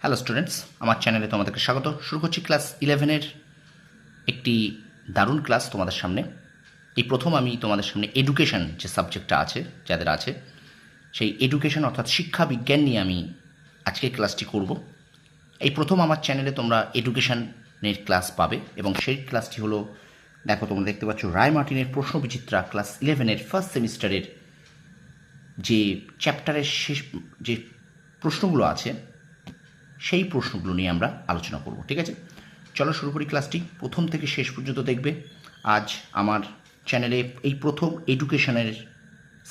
Hello students আমার চ্যানেলে তোমাদেরকে স্বাগত। শুরু করছি ক্লাস ইলেভেনের একটি দারুণ ক্লাস তোমাদের সামনে। এই প্রথম আমি তোমাদের সামনে এডুকেশন যে সাবজেক্টটা আছে, যাদের আছে, সেই এডুকেশন অর্থাৎ শিক্ষা বিজ্ঞান নিয়ে আমি আজকে ক্লাসটি করব। এই প্রথম আমার চ্যানেলে তোমরা এডুকেশনের ক্লাস পাবে এবং সেই ক্লাসটি হলো, দেখো তোমরা দেখতে পাচ্ছ, রায় মার্টিনের প্রশ্ন বিচিত্রা ক্লাস ইলেভেনের ফার্স্ট সেমিস্টারের যে চ্যাপ্টারের শেষ, যে প্রশ্নগুলো আছে, সেই প্রশ্নগুলো নিয়ে আমরা আলোচনা করব, ঠিক আছে? চলো শুরু করি ক্লাসটি। প্রথম থেকে শেষ পর্যন্ত দেখবে আজ আমার চ্যানেলে এই প্রথম এডুকেশনের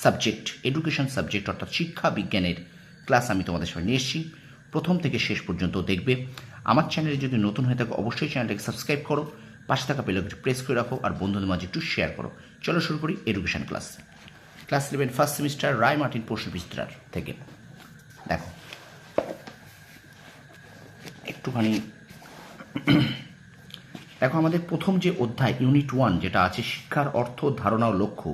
সাবজেক্ট এডুকেশন সাবজেক্ট অর্থাৎ শিক্ষা বিজ্ঞানের ক্লাস আমি তোমাদের সামনে নিয়ে এসেছি। প্রথম থেকে শেষ পর্যন্ত দেখবে। আমার চ্যানেলে যদি নতুন হয়ে থাকো, অবশ্যই চ্যানেলটাকে সাবস্ক্রাইব করো, পাশে থাকা পেলে একটু প্রেস করে রাখো, আর বন্ধুদের মাঝে একটু শেয়ার করো। চলো শুরু করি education class class eleven first semester Ray Martin প্রশ্ন বিস্তার থেকে। দেখো একটুখানি। দেখো, আমাদের প্রথম যে অধ্যায়, ইউনিট ওয়ান, যেটা আছে শিক্ষার অর্থ, ধারণা ও লক্ষ্য,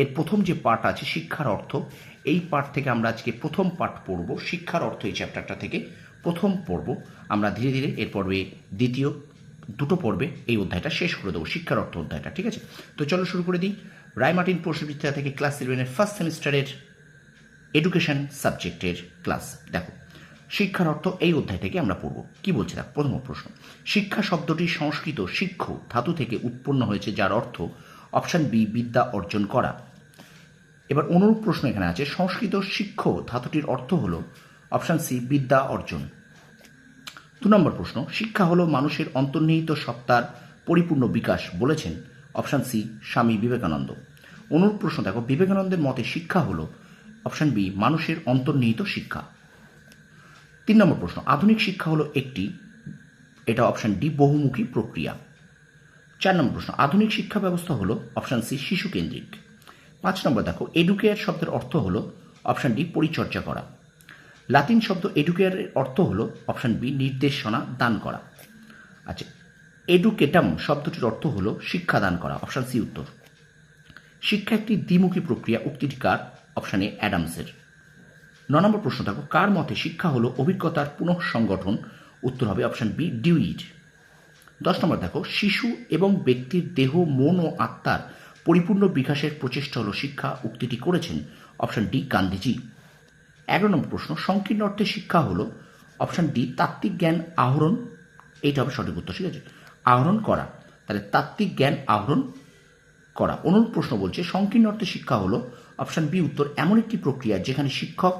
এর প্রথম যে পার্ট আছে শিক্ষার অর্থ, এই পার্ট থেকে আমরা আজকে প্রথম পাঠ পড়ব, শিক্ষার অর্থ এই চ্যাপ্টারটা থেকে প্রথম পর্ব আমরা ধীরে ধীরে এর পর্বে দ্বিতীয় দুটো পর্বে এই অধ্যায়টা শেষ করে দেবো, শিক্ষার অর্থ অধ্যায়টা, ঠিক আছে? তো চলো শুরু করে দিই। রায়মার্টিন প্রশ্নবিদ্যা থেকে ক্লাস ইলেভেনের ফার্স্ট সেমিস্টারের এডুকেশন সাবজেক্টের ক্লাস দেখো। শিক্ষার অর্থ এই অধ্যায় থেকে আমরা পড়ব। কি বলছে দেখো প্রথম প্রশ্ন? শিক্ষা শব্দটি সংস্কৃত শিক্ষ ধাতু থেকে উৎপন্ন হয়েছে, যার অর্থ অপশন বি, বিদ্যা অর্জন করা। এবার অনুরূপ প্রশ্ন এখানে আছে, সংস্কৃত শিক্ষ ধাতুটির অর্থ হল অপশান সি, বিদ্যা অর্জন। দু নম্বর প্রশ্ন, শিক্ষা হলো মানুষের অন্তর্নিহিত সত্তার পরিপূর্ণ বিকাশ বলেছেন অপশান সি, স্বামী বিবেকানন্দ। অনুরূপ প্রশ্ন দেখো, বিবেকানন্দের মতে শিক্ষা হলো অপশান বি, মানুষের অন্তর্নিহিত শিক্ষা। তিন নম্বর প্রশ্ন, আধুনিক শিক্ষা হলো একটি, এটা অপশান ডি বহুমুখী প্রক্রিয়া। চার নম্বর প্রশ্ন, আধুনিক শিক্ষা ব্যবস্থা হলো অপশন সি শিশু কেন্দ্রিক। পাঁচ নম্বর দেখো এডুকেয়ার শব্দের অর্থ হলো অপশান ডি পরিচর্যা করা। লাতিন শব্দ এডুকেয়ারের অর্থ হলো অপশান বি নির্দেশনা, দান করা। আচ্ছা এডুকেটাম শব্দটির অর্থ হলো শিক্ষা দান করা অপশন সি উত্তর। শিক্ষা একটি দ্বিমুখী প্রক্রিয়া, উক্তিটি কার? অপশন অ্যাডামসের ন নম্বর প্রশ্ন দেখো, কার মতে শিক্ষা হলো অভিজ্ঞতার পুনঃসংগঠন? উত্তর হবে অপশন বি ডিউইড দশ নম্বর দেখো, শিশু এবং ব্যক্তির দেহ, মন ও আত্মার পরিপূর্ণ বিকাশের প্রচেষ্টা হলো শিক্ষা, উক্তিটি করেছেন অপশন ডি গান্ধীজি। এগারো নম্বর প্রশ্ন, সংকীর্ণ অর্থে শিক্ষা হলো অপশন ডি তাত্ত্বিক জ্ঞান আহরণ। এইটা হবে সঠিক উত্তর, ঠিক আছে? আহরণ করা। তাহলে তাত্ত্বিক জ্ঞান আহরণ করা। অনুরূপ প্রশ্ন বলছে, সংকীর্ণ অর্থে শিক্ষা হলো অপশন বি উত্তর এমন একটি প্রক্রিয়া যেখানে শিক্ষক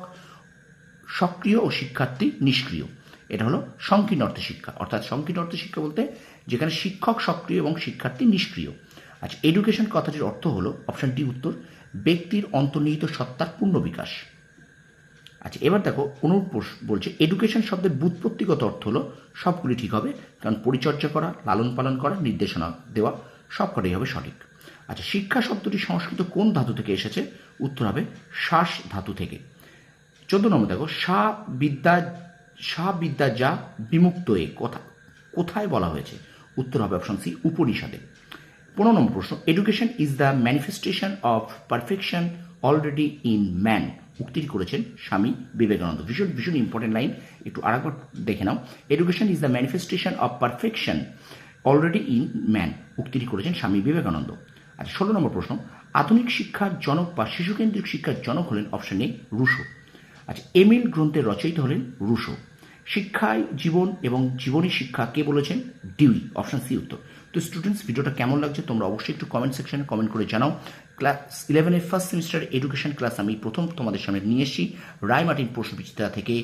সক্রিয় ও শিক্ষার্থী নিষ্ক্রিয়। এটা হলো সংকীর্ণ অর্থে শিক্ষা। অর্থাৎ সংকীর্ণ অর্থে শিক্ষা বলতে যেখানে শিক্ষক সক্রিয় এবং শিক্ষার্থী নিষ্ক্রিয়। আচ্ছা এডুকেশন কথাটির অর্থ হলো অপশন ডি উত্তর, ব্যক্তির অন্তর্নিহিত সত্তার পূর্ণ বিকাশ। আচ্ছা এবার দেখো প্রশ্ন বলছে এডুকেশন শব্দের বুৎপত্তিগত অর্থ হলো সবগুলি ঠিক হবে, কারণ পরিচর্যা করা, লালন পালন করা, নির্দেশনা দেওয়া, সবকটাই হবে সঠিক। আচ্ছা শিক্ষা শব্দটি সংস্কৃত কোন ধাতু থেকে এসেছে? উত্তর হবে শ্বাস ধাতু থেকে। চোদ্দ নম্বর দেখো, সা বিদ্যা সা বিদ্যা যা বিমুক্ত এ, কথা। কোথায় বলা হয়েছে? উত্তর হবে অপশন সি উপনিষদে। পনেরো নম্বর প্রশ্ন education is the manifestation of perfection already in man উক্তিটি করেছেন স্বামী বিবেকানন্দ। ভীষণ ভীষণ ইম্পর্টেন্ট লাইন একটু আরেকবার দেখে নাও। Education is the manifestation of perfection already in man উক্তিটি করেছেন স্বামী বিবেকানন্দ। আচ্ছা ষোলো নম্বর প্রশ্ন, আধুনিক শিক্ষার জনক বা শিশুকেন্দ্রিক শিক্ষার জনক হলেন অপশন এ রুশো। আচ্ছা এমিল গ্রন্থের রচয়িতা হলেন রুশো। শিক্ষায় জীবন এবং জীবনী শিক্ষা কে বলেছেন? ডিউই, অপশন সি উত্তর। তো স্টুডেন্টস ভিডিওটা কেমন লাগছে তোমরা অবশ্যই একটু কমেন্ট সেকশনে কমেন্ট করে জানাও। ক্লাস ইলেভেনের ফার্স্ট সেমিস্টার এডুকেশন ক্লাস আমি প্রথম তোমাদের সামনে নিয়ে এসেছি। রায় মার্টিন প্রশ্নবিচিত্রা থেকে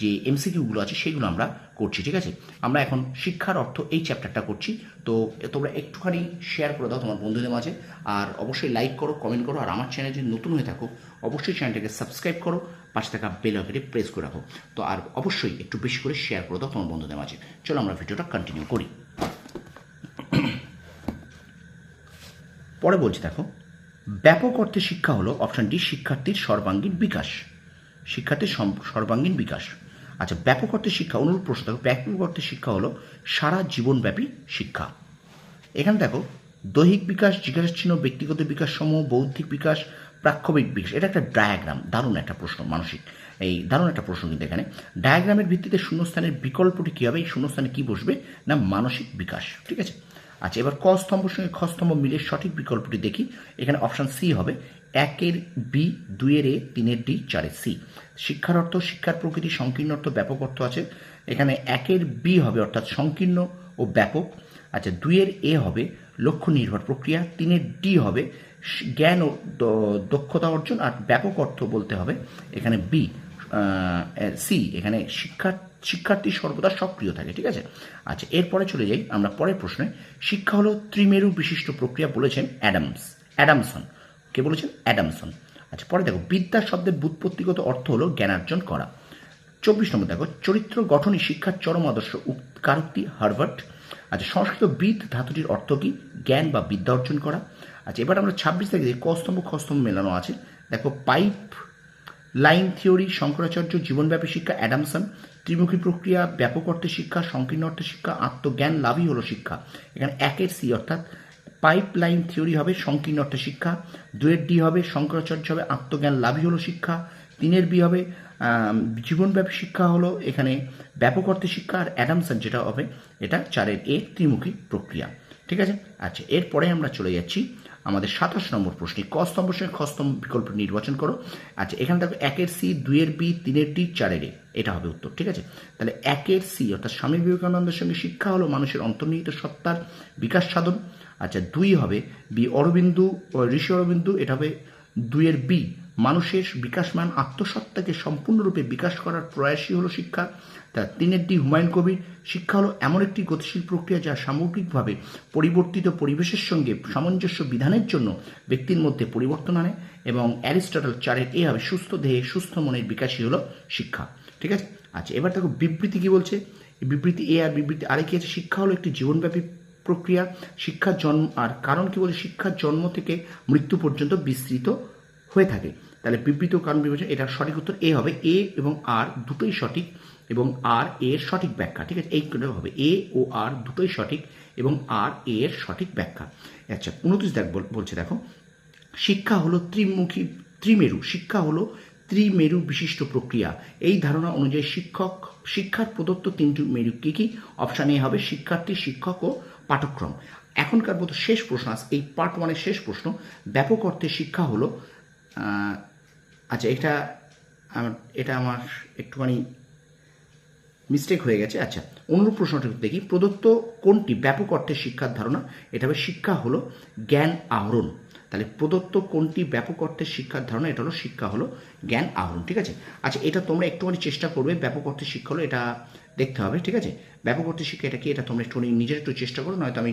যে এমসিকিউগুলো আছে সেগুলো আমরা করছি, ঠিক আছে? আমরা এখন শিক্ষার অর্থ এই চ্যাপ্টারটা করছি। তো তোমরা একটুখানি শেয়ার করে দাও তোমার বন্ধুদের মাঝে। আর অবশ্যই লাইক করো কমেন্ট করো। আর আমার চ্যানেল যদি নতুন হয়ে থাকো, অবশ্যই চ্যানেলটাকে সাবস্ক্রাইব করো। পাশে থাকা বেল আইকনে প্রেস করে রাখো। তো আর অবশ্যই একটু বেশি করে শেয়ার করে দাও তোমার বন্ধুদের মাঝে। চলো আমরা ভিডিওটা কন্টিনিউ করি। পরে বলছি দেখো, ব্যাপক অর্থে শিক্ষা হলো অপশন ডি শিক্ষার্থীর সর্বাঙ্গীন বিকাশ। শিক্ষার্থীর সর্বাঙ্গীন বিকাশ। আচ্ছা ব্যাপক অর্থে শিক্ষা, অনুরূপ প্রশ্ন দেখো, ব্যাপক অর্থে শিক্ষা হলো সারা জীবনব্যাপী শিক্ষা। এখানে দেখো, দৈহিক বিকাশ জিজ্ঞাসাচ্ছিন্ন ব্যক্তিগত বিকাশ সমূহ, বৌদ্ধিক বিকাশ প্রাক্ষবিক বিকাশ এটা একটা ডায়াগ্রাম দারুণ একটা প্রশ্ন, মানসিক। এই দারুণ একটা প্রশ্ন কিন্তু এখানে। ডায়াগ্রামের ভিত্তিতে শূন্যস্থানের বিকল্পটি কী হবে? এই শূন্যস্থানে কী বসবে? না, মানসিক বিকাশ। ঠিক আছে? আচ্ছা এবার ক স্তম্ভের সঙ্গে খ স্তম্ভ মিলে সঠিক বিকল্পটি দেখি। এখানে অপশান সি হবে। একের বি দুইয়ের এ তিনের ডি চারের সি শিক্ষার অর্থ, শিক্ষার প্রকৃতি, সংকীর্ণ অর্থ, ব্যাপক অর্থ আছে। এখানে একের বি হবে, অর্থাৎ সংকীর্ণ ও ব্যাপক। আচ্ছা দুইয়ের এ হবে, লক্ষ্য নির্ভর প্রক্রিয়া। তিনের ডি হবে জ্ঞান ও দক্ষতা অর্জন আর ব্যাপক অর্থ বলতে হবে। এখানে বি সি এখানে শিক্ষা, শিক্ষার্থী সর্বদা সক্রিয় থাকে, ঠিক আছে? আচ্ছা এরপরে চলে যাই আমরা পরের প্রশ্নে। শিক্ষা হলো ত্রিমেরু বিশিষ্ট প্রক্রিয়া বলেছেন অ্যাডামস, অ্যাডামসন। কে বলেছেন? অ্যাডামসন। আচ্ছা পরে দেখো, বিদ্যা শব্দের বুৎপত্তিগত অর্থ হলো জ্ঞানার্জন করা। চব্বিশ নম্বর দেখো, চরিত্র গঠনই শিক্ষার চরম আদর্শ কারোক্তি হার্ভার্ট আচ্ছা সংস্কৃত বিদ ধাতুটির অর্থ কি? জ্ঞান বা বিদ্যা অর্জন করা। আচ্ছা এবার আমরা ছাব্বিশ থেকে যে কস্তম্ভ খস্তম্ভ মেলানো আছে, দেখো পাইপ লাইন থিওরি, শঙ্করাচার্য, জীবনব্যাপী শিক্ষা, অ্যাডামসন, ত্রিমুখী প্রক্রিয়া, ব্যাপক অর্থে শিক্ষা, সংকীর্ণ অর্থে শিক্ষা, আত্মজ্ঞান, লাভই হলো শিক্ষা। এখানে একের সি অর্থাৎ পাইপ লাইন থিওরি হবে, সংকীর্ণ অর্থে শিক্ষা দুয়ের ডি হবে, শঙ্করাচার্য হবে, আত্মজ্ঞান, লাভই হলো শিক্ষা, তিনের বি হবে জীবনব্যাপী শিক্ষা হলো এখানে ব্যাপক অর্থে শিক্ষা আর অ্যাডামসন যেটা হবে, এটা চারের এ ত্রিমুখী প্রক্রিয়া। ঠিক আছে? আচ্ছা এরপরে আমরা চলে যাচ্ছি আমাদের সাতাশ নম্বর প্রশ্নে ক স্তম্ভ সঙ্গে স্তম্ভ বিকল্প নির্বাচন করো। আচ্ছা এখানে দেখো একের সি, দুইয়ের বি, তিনের টি চারের এ। এটা হবে উত্তর, ঠিক আছে? তাহলে একের সি, অর্থাৎ স্বামী বিবেকানন্দের সঙ্গে শিক্ষা হলো মানুষের অন্তর্নিহিত সত্তার বিকাশ সাধন। আচ্ছা দুই হবে বি অরবিন্দু ঋষি অরবিন্দু, এটা হবে দুইয়ের বি মানুষের বিকাশমান আত্মসত্তাকে সম্পূর্ণরূপে বিকাশ করার প্রয়াসই হলো শিক্ষা। তা তিনের ডি হুমায়ুন কবির শিক্ষা হলো এমন একটি গতিশীল প্রক্রিয়া যা সামগ্রিকভাবে পরিবর্তিত পরিবেশের সঙ্গে সামঞ্জস্য বিধানের জন্য ব্যক্তির মধ্যে পরিবর্তন আনে এবং অ্যারিস্টটল চারের এ হবে সুস্থ দেহে সুস্থ মনের বিকাশই হলো শিক্ষা। ঠিক আছে? আচ্ছা এবার দেখো বিবৃতি কি বলছে? বিবৃতি এ আর বিবৃতি আরে কি আছে? শিক্ষা হলো একটি জীবনব্যাপী প্রক্রিয়া। শিক্ষার জন্ম আর কারণ কি বলে শিক্ষার জন্ম থেকে মৃত্যু পর্যন্ত বিস্তৃত হয়ে থাকে। তাহলে বিবৃত কারণ বিবেচনা এটার সঠিক উত্তর এ হবে এ এবং আর দুটোই সঠিক এবং আর এর সঠিক ব্যাখ্যা, ঠিক আছে? এই হবে এ ও আর দুটোই সঠিক এবং আর এর সঠিক ব্যাখ্যা। আচ্ছা উনত্রিশ দেখ, বল- বলছে দেখো, শিক্ষা হলো ত্রিমুখী, ত্রিমেরু, শিক্ষা হলো ত্রিমেরু বিশিষ্ট প্রক্রিয়া। এই ধারণা অনুযায়ী শিক্ষক, শিক্ষার প্রদত্ত তিনটি মেরু কী কী? অপশান এ হবে শিক্ষার্থী, শিক্ষক ও পাঠক্রম এখনকার মতো শেষ প্রশ্ন আস এই পার্ট ওয়ানের শেষ প্রশ্ন। ব্যাপক অর্থে শিক্ষা হলো আচ্ছা এটা আমার এটা আমার একটুখানি মিস্টেক হয়ে গেছে। আচ্ছা অনুরূপ প্রশ্নটা দেখি। প্রদত্ত কোনটি ব্যাপক অর্থে শিক্ষার ধারণা? এটা হবে শিক্ষা হলো জ্ঞান আহরণ। তাহলে প্রদত্ত কোনটি ব্যাপক অর্থে শিক্ষার ধারণা? এটা হলো শিক্ষা হলো জ্ঞান আহরণ, ঠিক আছে? আচ্ছা এটা তোমরা একটুখানি চেষ্টা করবে। ব্যাপক অর্থে শিক্ষা হলো এটা দেখতে হবে, ঠিক আছে? ব্যাপক অর্থে শিক্ষা এটা কি? এটা তোমরা একটুখানি নিজের একটু চেষ্টা করো, নয়তো আমি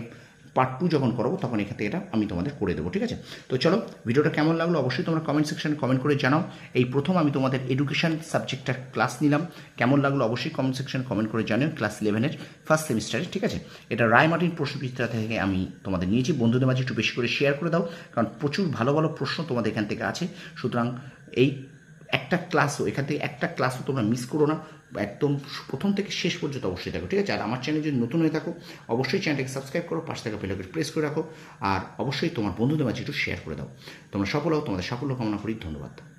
পার্ট টু যখন করাবো, তখন এখান থেকে এটা আমি তোমাদের করে দেবো, ঠিক আছে? তো চলো, ভিডিওটা কেমন লাগল অবশ্যই তোমরা কমেন্ট সেকশনে কমেন্ট করে জানাও। এই প্রথম আমি তোমাদের এডুকেশন সাবজেক্টটার ক্লাস নিলাম। কেমন লাগল অবশ্যই কমেন্ট সেকশনে কমেন্ট করে জানিও ক্লাস ইলেভেনের ফার্স্ট সেমিস্টারে ঠিক আছে? এটা রায়মার্টিন প্রশ্নবিচিত্রা থেকে আমি তোমাদের নিয়েছি। বন্ধুদের মাঝে একটু বেশি করে শেয়ার করে দাও, কারণ প্রচুর ভালো ভালো প্রশ্ন তোমাদের এখান থেকে আছে। সুতরাং এই একটা ক্লাসও এখান থেকে একটা ক্লাসও তোমরা মিস করো না। একদম প্রথম থেকে শেষ পর্যন্ত অবশ্যই দেখো, ঠিক আছে? আর আমার চ্যানেল যদি নতুন হয়ে থাকো, অবশ্যই চ্যানেলটাকে সাবস্ক্রাইব করো, পাশ থাকা বেলাকে প্রেস করে রাখো। আর অবশ্যই তোমার বন্ধুদের মাঝে একটু শেয়ার করে দাও। তোমরা সফল হও, তোমাদের সাফল্য কামনা করি, ধন্যবাদ।